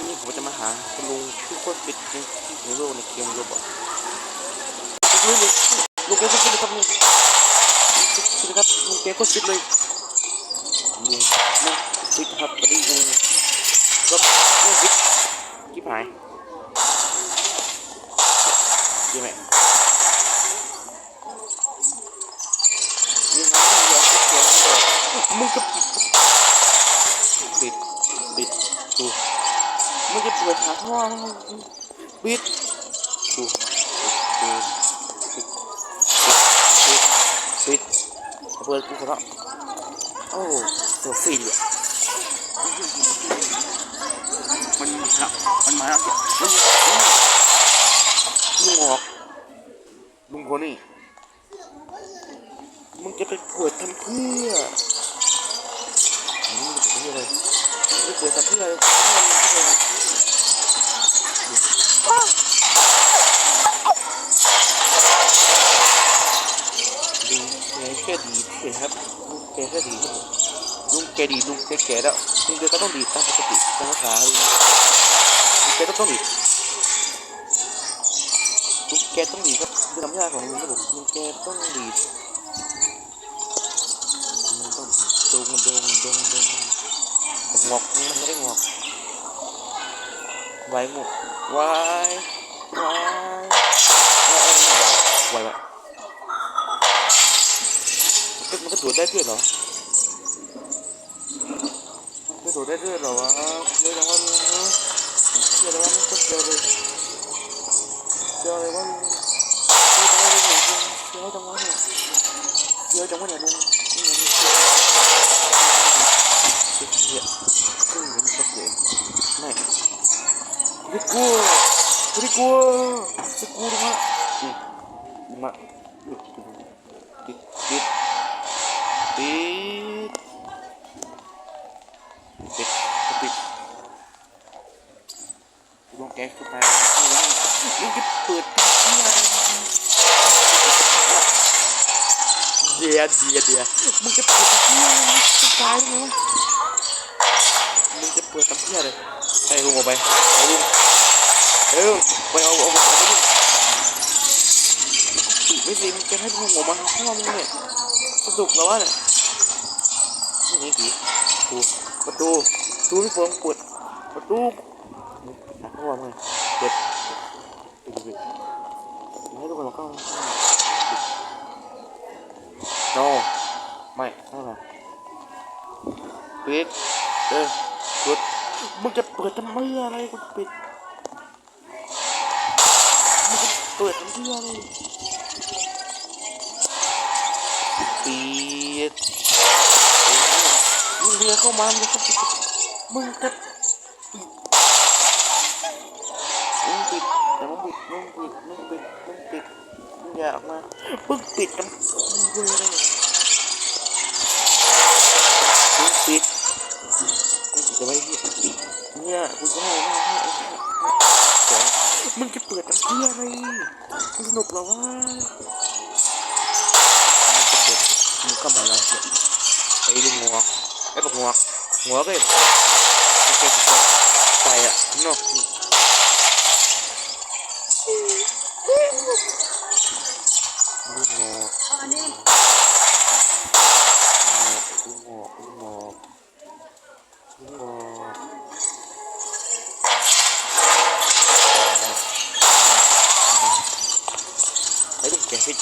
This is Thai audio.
วันนี้ผมจะมาหาคุณลุงที่โคตรปิดในในโลกในเกมโรบอทลุงแกโคตรปิดเลยครับลุงสวัสดีครับลุงแกโคตรปิดเลยลุงลุงปิดครับวันนี้ลุงก็ลุงปิดกี่หายยี่ไหมยังไงมเสียงก่อนมึงก็ปิดปิดปิดดู มึงจะ เปิดปิดดูปิดปิดปิดปิดเปิดกูขอละโอ้เซลฟี่อะมันมาแล้วมันมาแล้วลุงออกลุงคนนี้มึงจะไปปิดทำเพื่อมึงจะไปเพื่ออะไรมึงจะเปิดทำเพื่ออะไร แกแค่ดีเฉยครับลุงแกแค่ดีลุงแกดีลุงแกแก่แล้วลุงแกก็ต้องดีตามปกติตามภาษาลุงลุงแกก็ต้องดีลุงแกต้องดีครับคือธรรมชาติของลุงครับผมลุงแกต้องดีมันต้องดงดงดงดงงอกมันไม่ได้งอกไว้งอกว้ไว้ ก็มันก็ตรวได้ด้วยเหรอมันก็ตรวได้ด้วยเหรอวะเรื่องว่าลุงเนอะเชื่อแล้วว่ามันก็เจอเลยเจออะไรวะลุงเจอจังวะเนี่ยเจอจังวะเนี่ยเจอะจังวะเนี่ยลุงนี่ไงนี่เนี่ยซึ่งเห็นชัดเจนไม่ไม่กลัวไม่กลัวไม่กลัวลุงฮะลุงมา ลงแก๊สขึ้นไปลุงจะเปิดทำที่อะไรเดียเดียเดียมึงจะเปิดทำเพื่ออะไรมึงตายไหมวะมึงจะเปิดทำเพื่ออะไรไอ้ลุงออกไปไอ้ลุงเอ้ยไปเอาเอาเอาไปลุงปิดไม่สิมึงจะให้ลุงออกมาข้างนอกมึงเนี่ยสนุกแล้ววะเนี่ยนี่ผีประตูประตูประตูที่เปิดเปิดประตู หาข้างนอกมึงเปิดปิดปิดให้ทุกคนมาเข้า no ไม่ไม่เป็นไรปิดเออปิดมึงจะเปิดทำไมอะไรกูปิดมึงจะเปิดทำไมอะไรปิดมึงเรียกเข้ามามึงจะปิดมึงจะ มึงปิดมึงปิดมึงปิดมึงอย่าออกมามึงปิดกันกูเลยมึงปิดกูจะไม่เหี้ยเนี่ยกูจะให้ให้ให้ให้มึงจะเปิดทำเพี้ยอะไรกูสนุกแล้วะมึงจะเปิดมึงก็มาแล้วเนี่ยไอ้ลุงงวกไอ้ปกงวกงวกเลยโอเคโอเคไปอะนอก ไอ้ลูกแกพิษ